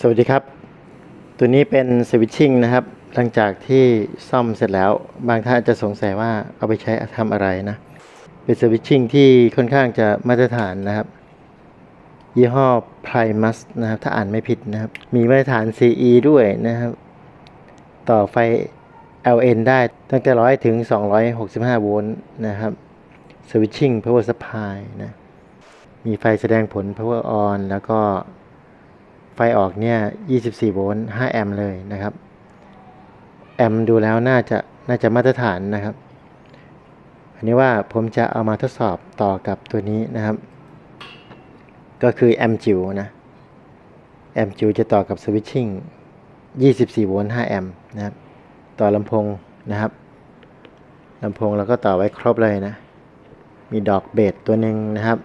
สวัสดีครับ ตัวนี้เป็นสวิตชิ่งนะครับ หลังจากที่ซ่อมเสร็จแล้ว บางท่านอาจจะสงสัยว่าเอาไปใช้ทำอะไรนะ เป็นสวิตชิ่งที่ค่อนข้างจะมาตรฐานนะครับ ยี่ห้อ Primus นะครับ ถ้าอ่านไม่ผิดนะครับ มีมาตรฐาน CE ด้วยนะครับ ต่อไฟ LN ได้ตั้งแต่ 100 ถึง 265 โวลต์นะครับ Switching Power Supply นะ มีไฟแสดงผล Power On แล้วก็ ไฟออกเนี่ย 24 โวลต์ 5 แอมป์เลยนะครับ แอมป์ดูแล้วน่าจะน่าจะมาตรฐานนะครับ อันนี้ว่าผมจะเอามาทดสอบต่อกับตัวนี้นะครับ ก็คือแอมป์จิ๋วนะ แอมป์จิ๋วจะต่อกับสวิตชิ่ง 24 โวลต์ 5 แอมป์นะครับ ต่อลำโพงนะครับลำโพงเราก็ต่อไว้ครบเลยนะ มีดอกเบสตัวหนึ่งนะครับ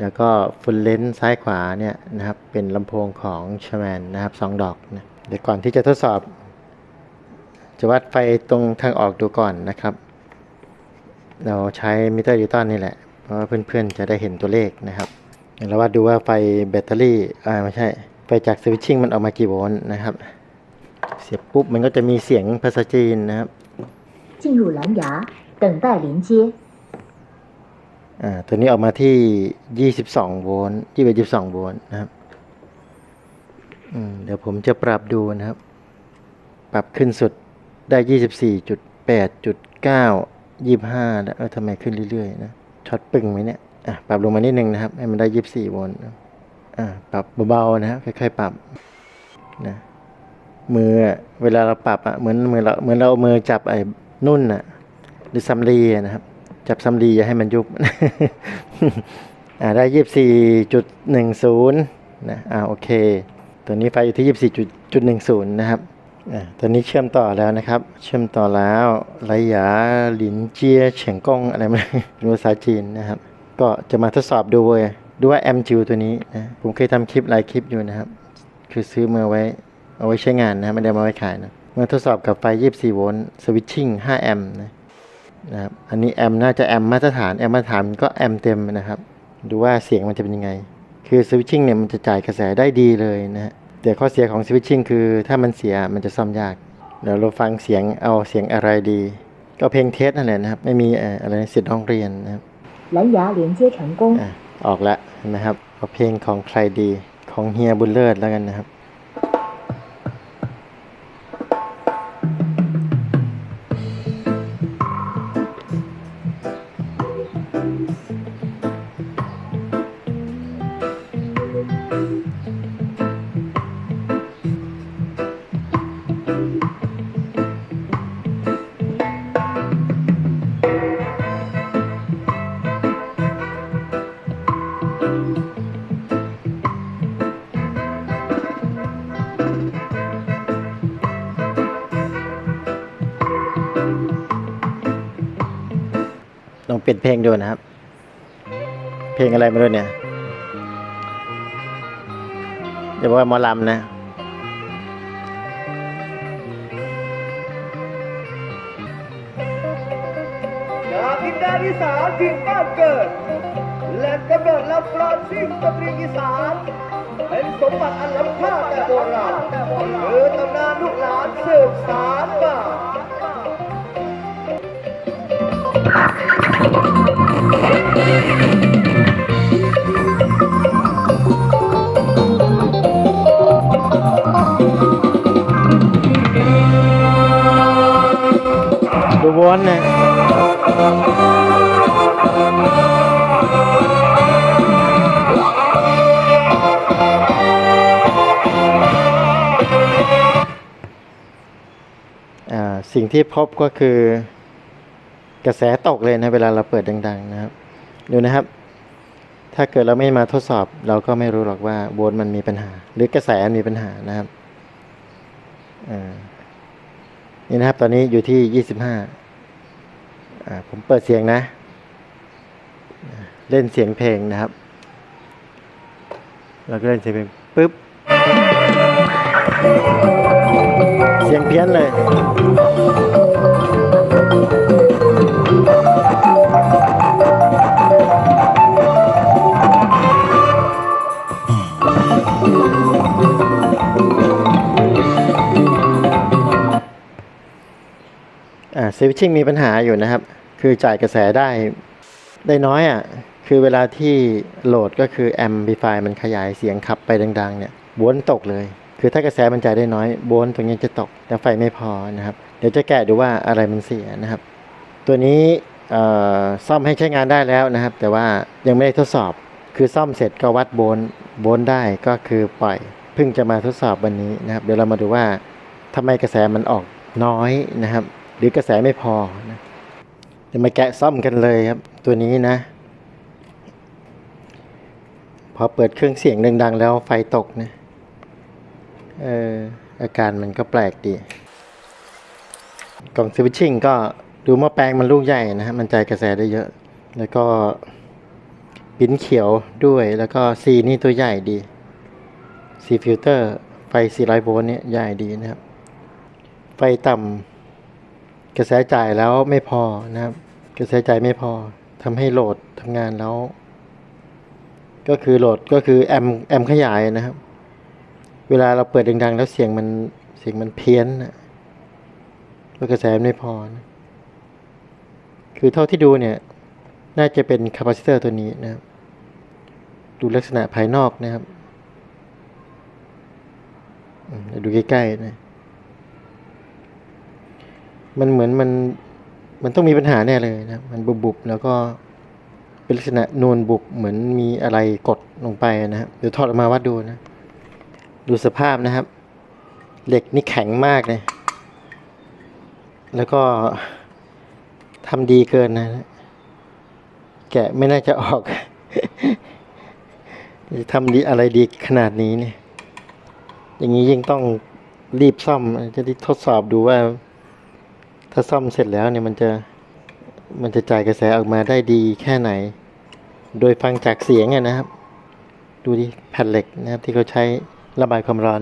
แล้วก็ฟุลเลนส์ซ้ายขวาเนี่ยนะครับ เป็นลำโพงของชแมนนะครับสองดอกนะเดี๋ยวก่อนที่จะทดสอบ จะวัดไฟตรงทางออกดูก่อนนะครับ เราใช้มิเตอร์ดิจิตอลนี่แหละ เพราะว่าเพื่อนๆจะได้เห็นตัวเลขนะครับเราวัดดูว่าไฟแบตเตอรี่อ่าไม่ใช่ ไฟจากสวิตชิ่งมันออกมากี่โวลต์นะครับ เสียบปุ๊บมันก็จะมีเสียงภาษาจีนนะครับ 进入蓝牙，等待连接。 อ่าตัวนี้ออกมาที่ 22 โวลต์21 22 โวลต์นะครับอืมเดี๋ยวผมจะปรับดูนะครับ ปรับขึ้นสุดได้ 24.8.9 25 แล้วทำไมขึ้นเรื่อยๆนะช็อตปึงไหมเนี่ยอะปรับลงมานิดนึงนะครับ ให้มันได้ 24 โวลต์อ่าปรับเบาๆนะครับค่อยๆปรับนะมือเวลาเราปรับอะเหมือนมือเราเหมือนเราเอามือจับไอ้นุ่นอะหรือซัมรีอะนะครับ จับซัมรีอย่าให้มันยุบอ่าได้ยี่สิบสี่จุดหนึ่งศูนย์นะอ่าโอเค ตัวนี้ไฟอยู่ที่ยี่สิบสี่จุดจุดหนึ่งศูนย์นะครับอ่าตัวนี้เชื่อมต่อแล้วนะครับ เชื่อมต่อแล้วรหยาหลินเจียเฉียงกงอะไรไมาเป็นภาษาจีนนะครับ ก็จะมาทดสอบดูเว้ยดูว่าแอมจิวตัวนี้นะผมเคยทำคลิปหลายคลิปอยู่นะครับ คือซื้อมาไว้เอาไว้ใช้งานนะไม่ได้มาไว้ขายนะมาทดสอบกับไฟ 24 โวลต์สวิตชิ่ง 5 แอมป์นะ นะครับอันนี้แอมน่าจะแอมมาตรฐานแอมมาตรฐานก็แอมเต็มนะครับ ดูว่าเสียงมันจะเป็นยังไง คือสวิตชิ่งเนี่ยมันจะจ่ายกระแสได้ดีเลยนะฮะแต่ข้อเสียของสวิตชิ่งคือถ้ามันเสียมันจะซ่อมยากเดี๋ยวเราฟังเสียงเอาเสียงอะไรดี ก็เพลงเทสนั่นแหละนะครับ ไม่มีอะไรสิทธิ์ห้องเรียนนะครับหลังยาเหรียญเชื่อฉังกงออกและนะครับเอาเพลงของใครดีของเฮียบุญเลิศแล้วกันนะครับ ปลี่ยนเพลงดูนะครับ เพลงอะไรไม่รู้เนี่ยอย่าบอกว่าหมอลำนะจากดินแดนอีสานถิ่นบ้านเกิดและกำเนิดลำปราณซิ่งตรีอีสานเป็นสมบัติอันล้ำค่าแต่โบราณคือตำนานลูกหลานสืบสานมา ดูวนเนี่ยอ่าสิ่งที่พบก็คือ กระแสตกเลยนะเวลาเราเปิดดัง ๆ นะครับ ดูนะครับ ถ้าเกิดเราไม่มาทดสอบ เราก็ไม่รู้หรอกว่าโวลต์มันมีปัญหา หรือกระแสมีปัญหานะครับนี่นะครับ ตอนนี้อยู่ที่ยี่สิบห้าผมเปิดเสียงนะ เล่นเสียงเพลงนะครับเราก็เล่นเสียงเพลงปุ๊บ เสียงเพี้ยนเลย สวิตชิ่งมีปัญหาอยู่นะครับ คือจ่ายกระแสได้ได้น้อยอะ่ะ คือเวลาที่โหลดก็คือแอมพลิฟายมันขยายเสียงขับไปดัง ๆ เนี่ยโวลตตกเลย คือถ้ากระแสมันจ่ายได้น้อยโวลต์ตรงนี้จะตก แต่ไฟไม่พอนะครับ เดี๋ยวจะแกะดูว่าอะไรมันเสียนะครับ ตัวนี้ซ่อมให้ใช้งานได้แล้วนะครับ แต่ว่ายังไม่ได้ทดสอบ คือซ่อมเสร็จก็วัดโวลต์โวลต์ได้ก็คือปล่อยเพิ่งจะมาทดสอบวันนี้นะครับ เดี๋ยวเรามาดูว่าทำไมกระแสมันออกน้อยนะครับ หรือกระแสไม่พอนะเดี๋ยวมาแกะซ่อมกันเลยครับ ตัวนี้นะ พอเปิดเครื่องเสียงดังๆ แล้วไฟตกนะเอออาการมันก็แปลกดี กล่องสวิตชิ่งก็ดูหม้อแปลงมันลูกใหญ่นะฮะมันจ่ายกระแสได้เยอะ แล้วก็ปิ้นเขียวด้วยแล้วก็ซีนี่ตัวใหญ่ดีซีฟิลเตอร์ไฟ 400 โวลต์เนี่ยใหญ่ดีนะครับ ไฟต่ำ กระแสจ่ายแล้วไม่พอนะครับ กระแสจ่ายไม่พอทำให้โหลดทำงานแล้ว ก็คือโหลดก็คือแอมแอมขยายนะครับ เวลาเราเปิดดังๆ แล้วเสียงมันเสียงมันเพี้ยนนะเพราะกระแสไม่พอนะคือเท่าที่ดูเนี่ย น่าจะเป็นคาปาซิเตอร์ตัวนี้นะครับ ดูลักษณะภายนอกนะครับดูใกล้ๆนะ มันเหมือนมันมันต้องมีปัญหาแน่เลยนะมันบุบๆแล้วก็เป็นลักษณะนูนบุบเหมือนมีอะไรกดลงไปนะครับเดี๋ยวถอดออกมาวัดดูนะ ดูสภาพนะครับ เหล็กนี่แข็งมากเลย แล้วก็ทำดีเกินนะ แกะไม่น่าจะออกจะทำดีอะไรดีขนาดนี้เนี่ย อย่างนี้ยิ่งต้องรีบซ่อมจะได้ทดสอบดูว่าาซ่อมเสร็จแล้วเนี่ยมันจะมันจะจ่ายกระแสออกมาได้ดีแค่ไหน โดยฟังจากเสียงนะครับ ดูดิแผ่นเหล็กนะครับที่เขาใช้ระบายความร้อน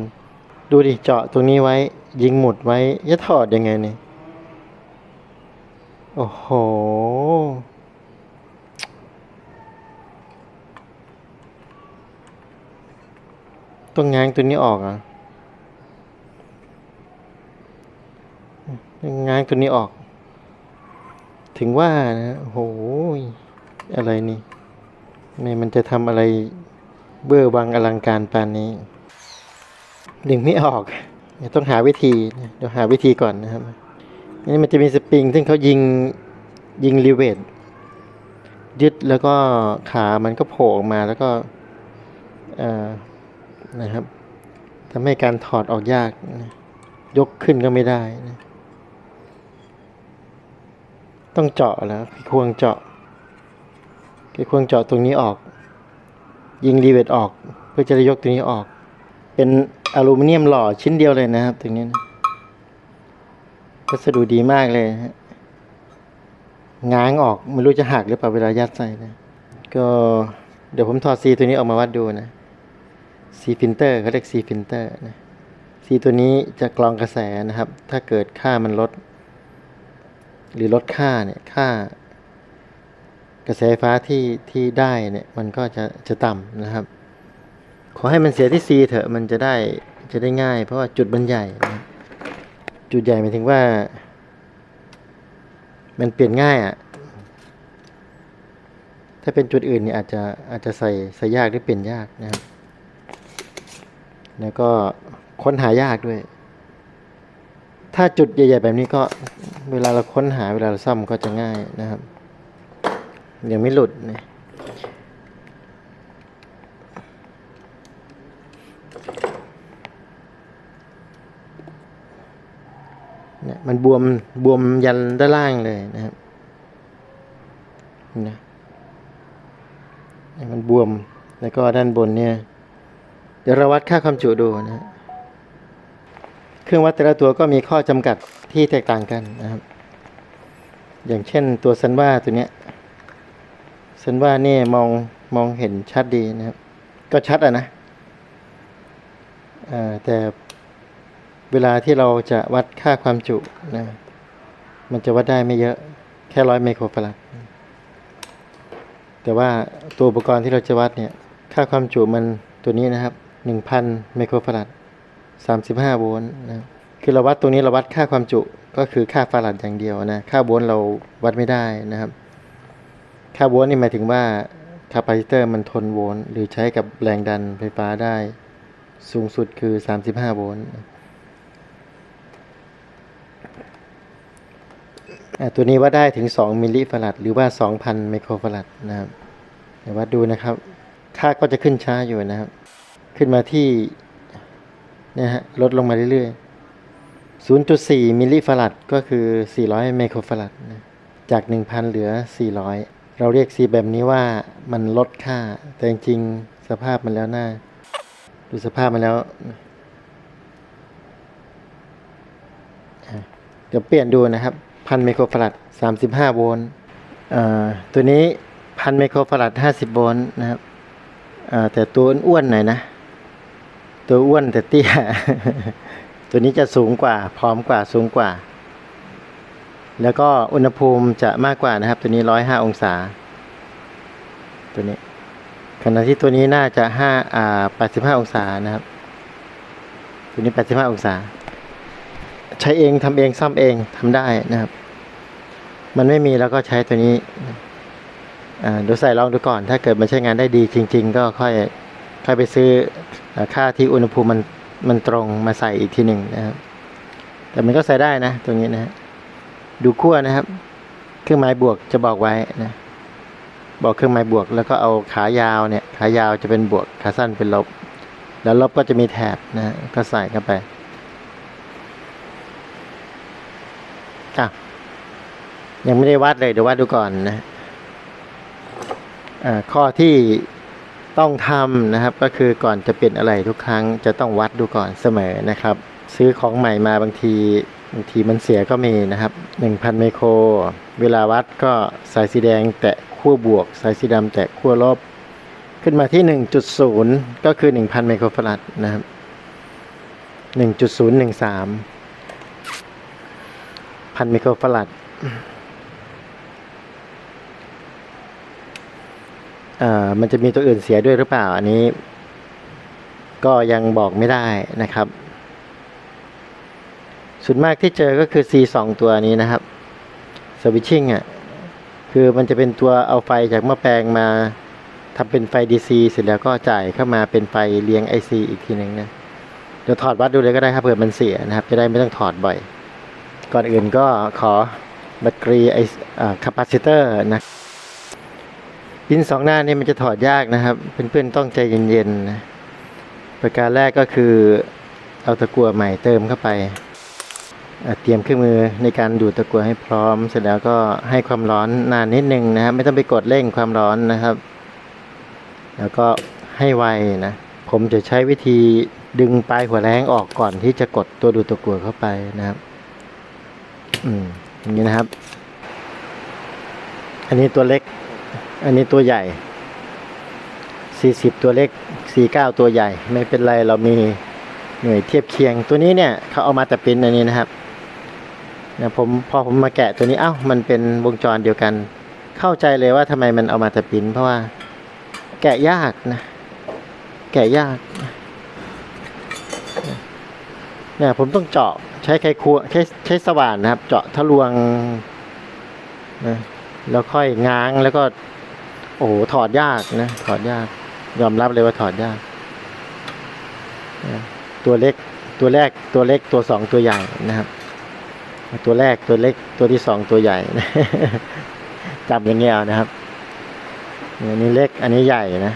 ดูดิเจาะตรงนี้ไว้ ยิงหมุดไว้จะถอดยังไงเนี่ยโอ้โห ต้องง้างตัวนี้ออกอะต้อ ง้างตัวนี้ออก ถึงว่านะโอ้โหอะไรนี่ไม่มันจะทำอะไรเบื้อวังอลังการปานนี้ ดึงไม่ออกเดี๋ยวต้องหาวิธีเดี๋ยวหาวิธีก่อนนะครับนี่มันจะมีสปริง ซึ่งเขายิงยิงรีเวทยึดแล้วก็ขามันก็โผล่ออกมาแล้วก็อ่อนะครับทำให้การถอดออกยาก ยกขึ้นก็ไม่ได้นะ ต้องเจาะแล้วไขควงเจาะไขควงเจาะตรงนี้ออก ยิงรีเวทออก เพื่อจะได้ยกตรงนี้ออก เป็นอลูมิเนียมหล่อชิ้นเดียวเลยนะครับตรงนี้นะวัสดุดีมากเลยฮะง้างออกไม่รู้จะหักหรือเปล่าเวลายัดใส่นะ ก็เดี๋ยวผมถอดซีตัวนี้ออกมาวัดดูนะซีฟิลเตอร์เขาเรียกซีฟิลเตอร์นะซีตัวนี้จะกรองกระแสนะครับ ถ้าเกิดค่ามันลด หรือลดค่าเนี่ยค่ากระแสไฟฟ้าที่ที่ได้เนี่ยมันก็จะจะต่ำนะครับ ขอให้มันเสียที่ซีเถอะมันจะได้จะได้ง่าย เพราะว่าจุดมันใหญ่นะจุดใหญ่หมายถึงว่า มันเปลี่ยนง่ายอะ่ะถ้าเป็นจุดอื่นเนี่ยอาจจะอาจจะใส่ใส่ยากหรือเปลี่ยนยากนะครับ แล้วก็ค้นหายากด้วย ถ้าจุดใหญ่ ๆ แบบนี้ก็ เวลาเราค้นหาเวลาเราซ่อมก็จะง่ายนะครับยังไม่หลุดนะเนี่ยมันบวมบวมยันด้านล่างเลยนะครับนี่นะนี่มันบวมแล้วก็ด้านบนเนี่ย เดี๋ยวเราวัดค่าความจุดูนะฮะ เครื่องวัดแต่ละตัวก็มีข้อจำกัดที่แตกต่างกันนะครับ อย่างเช่นตัวซันว่าตัวเนี้ยซันว่านี่มองมองเห็นชัดดีนะครับ ก็ชัดอะนะอ่อแต่เวลาที่เราจะวัดค่าความจุนะมันจะวัดได้ไม่เยอะแค่ร้อยไมโครฟาราดแต่ว่าตัวอุปกรณ์ที่เราจะวัดเนี่ย ค่าความจุมันตัวนี้นะครับหนึ่งพันไมโครฟาราด สามสิบห้าโวลต์นะคือเราวัดตรงนี้เราวัดค่าความจุก็คือค่าฟาราดอย่างเดียวนะค่าโวลต์เราวัดไม่ได้นะครับ ค่าโวลต์นี่หมายถึงว่าคาปาซิเตอร์มันทนโวลต์หรือใช้กับแรงดันไฟฟ้าได้สูงสุดคือ 35โวลต์ตัวนี้วัดได้ถึง 2 มิลลิฟาราดหรือว่า 2,000 ไมโครฟาราดนะครับเดี๋ยววัดดูนะครับ ค่าก็จะขึ้นช้าอยู่นะครับ ขึ้นมาที่ นี่ยฮะลดลงมาเรื่อยๆ 0.4 มิลลิฟาราดก็คือ 400 ไมโครฟาราดนะจาก 1,000 เหลือ 400 เราเรียก C แบบนี้ว่ามันลดค่า แต่จริงๆสภาพมันแล้วหน่าดูสภาพมันแล้วเดี๋ยวเปลี่ยนดูนะครับพันไมโครฟาราด35 โวลต์ตัวนี้พันไมโครฟาราด50 โวลต์นะครับแต่ตัวอ้วนๆหน่อยนะ ตัวอ้วนแต่เตี้ย ตัวนี้จะสูงกว่า พร้อมกว่าสูงกว่า แล้วก็อุณหภูมิจะมากกว่านะครับ ตัวนี้105องศา ตัวนี้ ขณะที่ตัวนี้น่าจะห้าอ่าแปดสิบห้าองศานะครับ ตัวนี้แปดสิบห้าองศา ใช้เองทำเองซ่อมเองทำได้นะครับ มันไม่มีแล้วก็ใช้ตัวนี้อ่าเดี๋ยวใส่ลองดูก่อน ถ้าเกิดมันใช้งานได้ดีจริง ๆ ก็ค่อย ค่อยไปซื้อค่าที่อุณหภูมิมันมันตรงมาใส่อีกทีหนึ่งนะครับ แต่มันก็ใส่ได้นะ ตรงนี้นะ ดูขั้วนะครับ เครื่องหมายบวกจะบอกไว้นะ บอกเครื่องหมายบวก แล้วก็เอาขายาวเนี่ย ขายาวจะเป็นบวก ขาสั้นเป็นลบ แล้วลบก็จะมีแถบนะฮะก็ใส่เข้าไปอะยังไม่ได้วัดเลย เดี๋ยววัดดูก่อนนะอ่าข้อที่ ต้องทำนะครับ ก็คือก่อนจะเปลี่ยนอะไรทุกครั้งจะต้องวัดดูก่อนเสมอนะครับ ซื้อของใหม่มาบางทีบางทีมันเสียก็มีนะครับ 1,000 ไมโคร เวลาวัดก็สายสีแดงแตะขั้วบวก สายสีดำแตะขั้วลบ ขึ้นมาที่ 1.0 ก็คือ 1,000 ไมโครฟาราดนะครับ 1.013 พันไมโครฟาราดอ่า มันจะมีตัวอื่นเสียด้วยหรือเปล่า อันนี้ ก็ยังบอกไม่ได้นะครับ ส่วนมากที่เจอก็คือ C 2ตัวนี้นะครับสวิตชิ่งอะคือมันจะเป็นตัวเอาไฟจากหม้อแปลงมาทำเป็นไฟ DC เสร็จแล้วก็จ่ายเข้ามาเป็นไฟเลี้ยง IC อีกทีหนึ่งนะเดี๋ยวถอดวัดดูเลยก็ได้ครับเผื่อมันเสียนะครับ จะได้ไม่ต้องถอดบ่อย ก่อนอื่นก็ขอแบตเตอรี่ไอคาปาซิเตอร์นะ พินสองหน้านี่มันจะถอดยากนะครับ เพื่อนๆต้องใจเย็นๆนะประการแรกก็คือเอาตะกั่วใหม่เติมเข้าไป เตรียมเครื่องมือในการดูดตะกั่วให้พร้อม เสร็จแล้วก็ให้ความร้อนนานนิดนึงนะครับ ไม่ต้องไปกดเร่งความร้อนนะครับ แล้วก็ให้ไวนะ ผมจะใช้วิธีดึงปลายหัวแรงออกก่อนที่จะกดตัวดูดตะกั่วเข้าไปนะครับ อืมอย่างนี้นะครับ อันนี้ตัวเล็ก อันนี้ตัวใหญ่สี่สิบตัวเล็กสี่เก้าตัวใหญ่ ไม่เป็นไรเรามีหน่วยเทียบเคียงตัวนี้เนี่ยเขาเอามาแต่เป็นอันนี้นะครับนะผมพอผมมาแกะตัวนี้เอ้ามันเป็นวงจรเดียวกัน เข้าใจเลยว่าทำไมมันเอามาแต่ปิ้นเพราะว่าแกะยากนะ แกะยากเนี่ยผมต้องเจาะใช้ไขควงใช้ใช้สว่านนะครับ เจาะทะลวงนะแล้วค่อยง้างแล้วก็ โอ้โหถอดยากนะถอดยาก ยอมรับเลยว่าถอดยาก ตัวเล็กตัวแรกตัวเล็กตัวสองตัวใหญ่นะครับ ตัวแรกตัวเล็กตัวที่สองตัวใหญ่นะจำอย่างเงี้ยนะครับอันนี้เล็กอันนี้ใหญ่นะ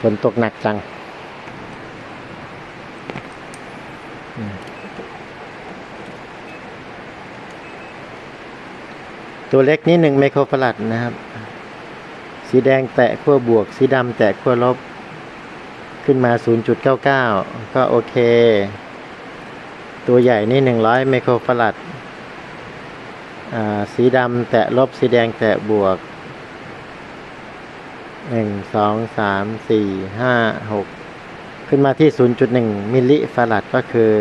ฝนตกหนักจังตัวเล็กนี่หนึ่งไมโครฟาราดนะครับ สีแดงแตะขั้วบวก สีดำแตะขั้วลบ ขึ้นมา 0.99 ก็โอเค ตัวใหญ่นี่ 100 ไมโครฟาราดอ่าสีดำแตะลบ สีแดงแตะบวกหนึ่งสองสามสี่ห้าหกขึ้นมาที่ 0.1 มิลลิฟาราดก็คือ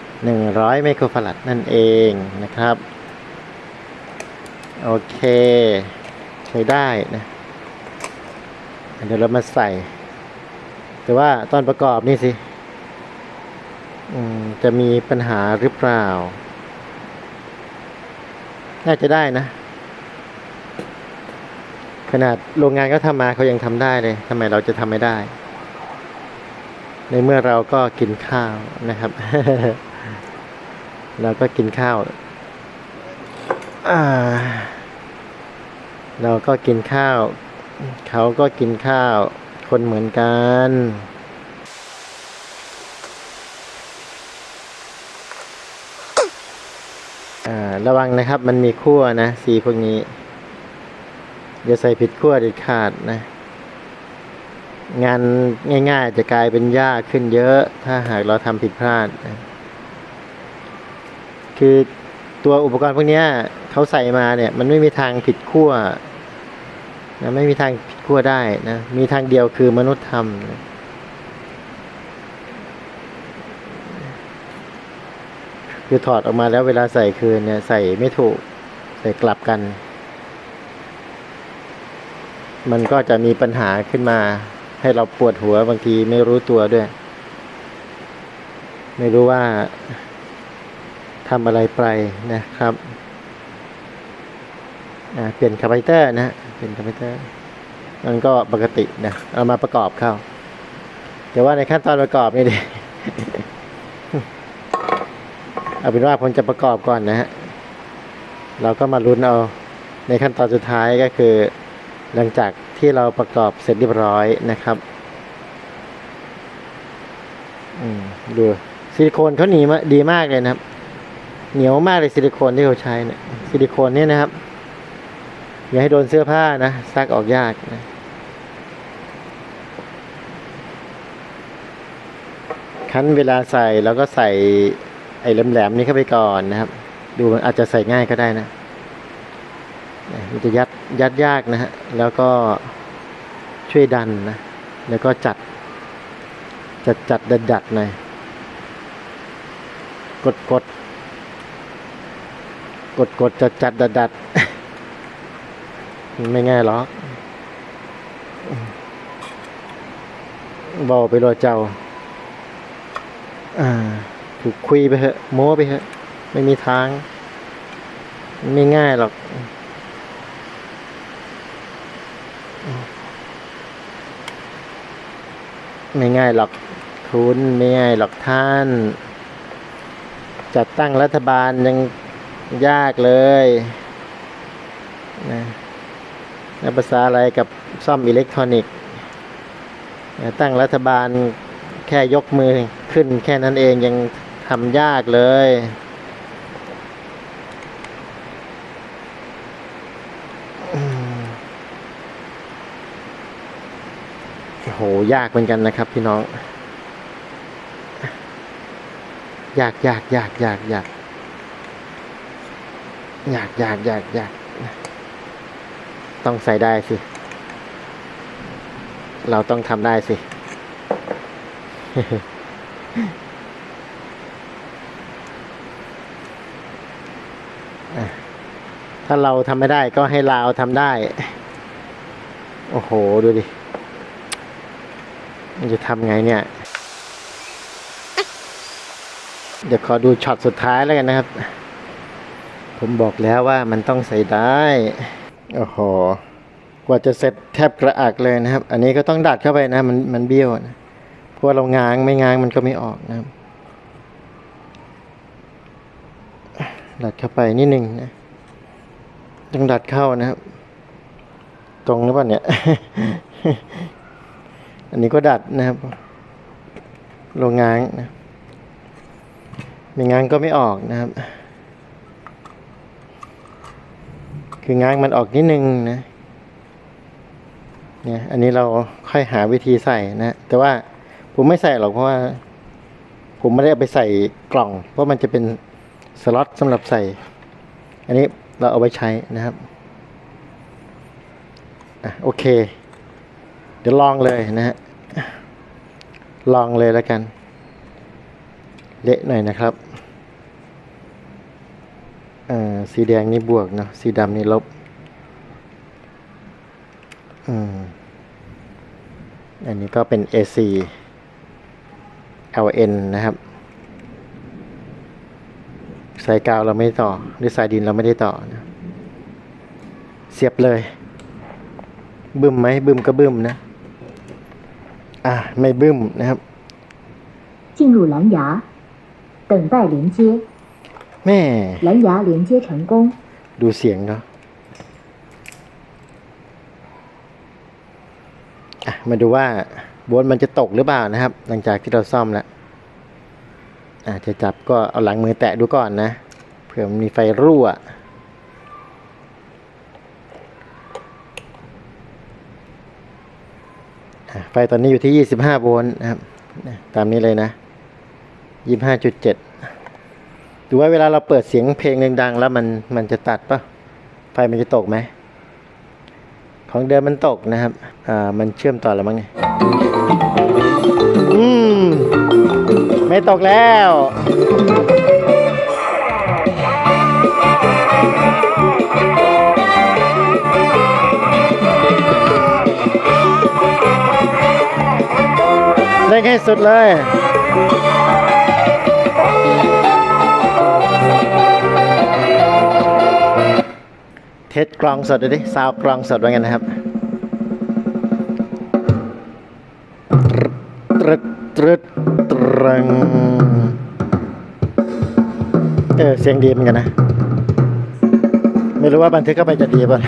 100 ไมโครฟาราดนั่นเองนะครับ โอเค ใช้ได้นะเดี๋ยวเรามาใส่ แต่ว่าตอนประกอบนี่สิจะมีปัญหาหรือเปล่า น่าจะได้นะ ขนาดโรงงานก็ทำมาเขายังทำได้เลยทำไมเราจะทำไม่ได้ ในเมื่อเราก็กินข้าวนะครับ เราก็กินข้าว อ่า เราก็กินข้าว เขาก็กินข้าว คนเหมือนกันอ่าระวังนะครับมันมีขั้วนะ สีพวกนี้ อย่าใส่ผิดขั้วเด็ดขาดนะ งานง่าย ๆ จะกลายเป็นยากขึ้นเยอะ ถ้าหากเราทำผิดพลาดนะคือตัวอุปกรณ์พวกนี้เขาใส่มาเนี่ย มันไม่มีทางผิดขั้ว นะไม่มีทางผิดขั้วได้นะ มีทางเดียวคือมนุษย์ทำนะคือถอดออกมาแล้วเวลาใส่คืนเนี่ยใส่ไม่ถูกใส่กลับกัน มันก็จะมีปัญหาขึ้นมา ให้เราปวดหัวบางทีไม่รู้ตัวด้วย ไม่รู้ว่าทำอะไรไปนะครับอ่าเปลี่ยนคาแรคเตอร์นะ เปลี่ยนคาแรคเตอร์มันก็ปกตินะเอามาประกอบเข้าแต่ว่าในขั้นตอนประกอบนี่ดิเอาเป็นว่าผมจะประกอบก่อนนะฮะเราก็มาลุ้นเอาในขั้นตอนสุดท้ายก็คือ หลังจากที่เราประกอบเสร็จเรียบร้อยนะครับอืมดูซิลิโคนเขาหนีมาดีมากเลยนะครับ เหนียวมากเลยซิลิโคนที่เขาใช้เนี่ยซิลิโคนเนี่ยนะครับ อย่าให้โดนเสื้อผ้านะซักออกยากนะคั้นเวลาใส่เราก็ใส่ไอ้แหลมๆนี้เข้าไปก่อนนะครับ ดูมันอาจจะใส่ง่ายก็ได้นะมันจะยัดยัดยากนะฮะแล้วก็ช่วยดันนะแล้วก็จัด จัดจัดดัดดัดหน่อยกดกดกดกดจัดจัดดัดดัด ไม่ง่ายหรอกบอกไปรอเจ้า อ่า ถูกคุยไปเถอะโม้ไปเถอะ ไม่มีทาง ไม่ง่ายหรอกไม่ง่ายหรอกคุณไม่ง่ายหรอกท่าน จัดตั้งรัฐบาลยังยากเลยนะ ภาษาอะไรกับซ่อมอิเล็กทรอนิกส์ตั้งรัฐบาลแค่ยกมือขึ้นแค่นั้นเองยังทำยากเลยโอ้โหยากเหมือนกันนะครับพี่น้อง ยากยากยากยากยากยากยากยากยาก ต้องใส่ได้สิ เราต้องทำได้สิ ถ้าเราทำไม่ได้ก็ให้ลาวทำได้ โอ้โห ดูดิ มันจะทำไงเนี่ย เดี๋ยวขอดูช็อตสุดท้ายแล้วกันนะครับ ผมบอกแล้วว่ามันต้องใส่ได้ โอ้โห กว่าจะเสร็จแทบกระอักเลยนะครับ อันนี้ก็ต้องดัดเข้าไปนะ มันมันเบี้ยวนะเพราะเราง้างไม่ง้างมันก็ไม่ออกนะครับ ดัดเข้าไปนิดนึงนะ ต้องดัดเข้านะครับ ตรงหรือเปล่าเนี่ย อันนี้ก็ดัดนะครับโรงงานนะไม่ง้างก็ไม่ออกนะครับ คือง้างมันออกนิดนึงนะ เนี่ย อันนี้เราค่อยหาวิธีใส่นะ แต่ว่าผมไม่ใส่หรอกเพราะว่า ผมไม่ได้เอาไปใส่กล่อง เพราะมันจะเป็นสล็อตสำหรับใส่ อันนี้เราเอาไว้ใช้นะครับอะโอเค เดี๋ยวลองเลยนะฮะลองเลยแล้วกัน เละหน่อยนะครับ อ่อสีแดงนี่บวกเนาะ สีดำนี่ลบ อืม อันนี้ก็เป็น AC LN นะครับ สายกาวเราไม่ได้ต่อ หรือสายดินเราไม่ได้ต่อนะเสียบเลย บึ้มไหมบึ้มก็บึ้มนะ อ่ะ ไม่บึ้มนะครับ 进入蓝牙，等待连接， แม่ 蓝牙连接成功。 ดูเสียงเขาอ่ะ มาดูว่าโวลต์มันจะตกหรือเปล่านะครับ หลังจากที่เราซ่อมแล้วอ่ะจะจับก็เอาหลังมือแตะดูก่อนนะ เผื่อมันมีไฟรั่ว อ่ะไฟตอนนี้อยู่ที่ 25 โวลต์นะครับนะตามนี้เลยนะ 25.7 ดูว่าเวลาเราเปิดเสียงเพลงดังๆแล้วมันมันจะตัดปะไฟมันจะตกไหม ของเดิมมันตกนะครับ อ่า มันเชื่อมต่อแล้วมั้งเนี่ยอืม ไม่ตกแล้วเล่นให้สุดเลย เทสกลองสดดูดิซาวกลองสดว่าไงนะครับตรึดตรึดตรึงเออเสียงดีเหมือนกันนะ ไม่รู้ว่าบันทึกเข้าไปจะดีป่ะ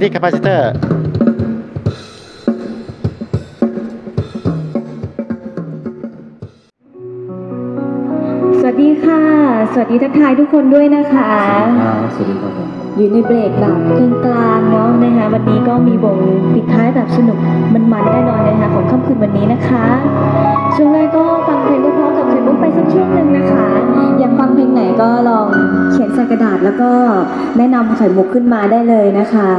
ที่ c a ป a ซิเตอร์สวัสดีค่ะ สวัสดีทักทายทุกคนด้วยนะคะ สวัสดีครับผม อยู่ในเบรกแบบกลางๆเนาะนะคะวันนี้ก็มีวงปิดท้ายแบบสนุกมันๆแน่นอนนะคะของค่ำคืนวันนี้นะคะ ช่วงแรกก็ฟังเพลงเพราะกับไข่มุกไปสักช่วงหนึ่งนะคะอยากฟังเพลงไหนก็ลองเขียนใส่กระดาษแล้วก็แนะนำไข่มุกขึ้นมาได้เลยนะคะ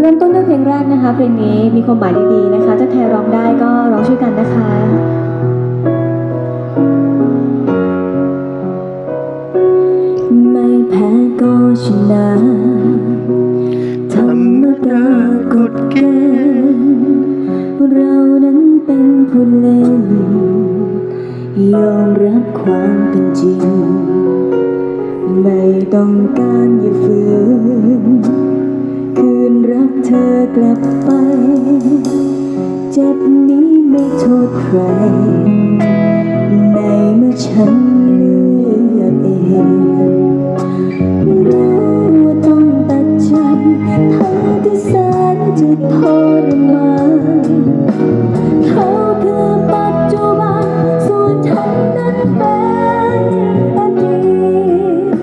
เริ่มต้นด้วยเพลงแรกนะคะเพลงนี้มีความหมายดีๆนะคะถ้าใครร้องได้ก็ร้องช่วยกันนะคะ ชนะธรรมดากฎเกณฑ์เรานั้นเป็นผู้เล่น ยอมรับความเป็นจริง ไม่ต้องการอย่าฝืน คืนรักเธอกลับไป เจ็บนี้ไม่โทษใคร ในเมื่อฉัน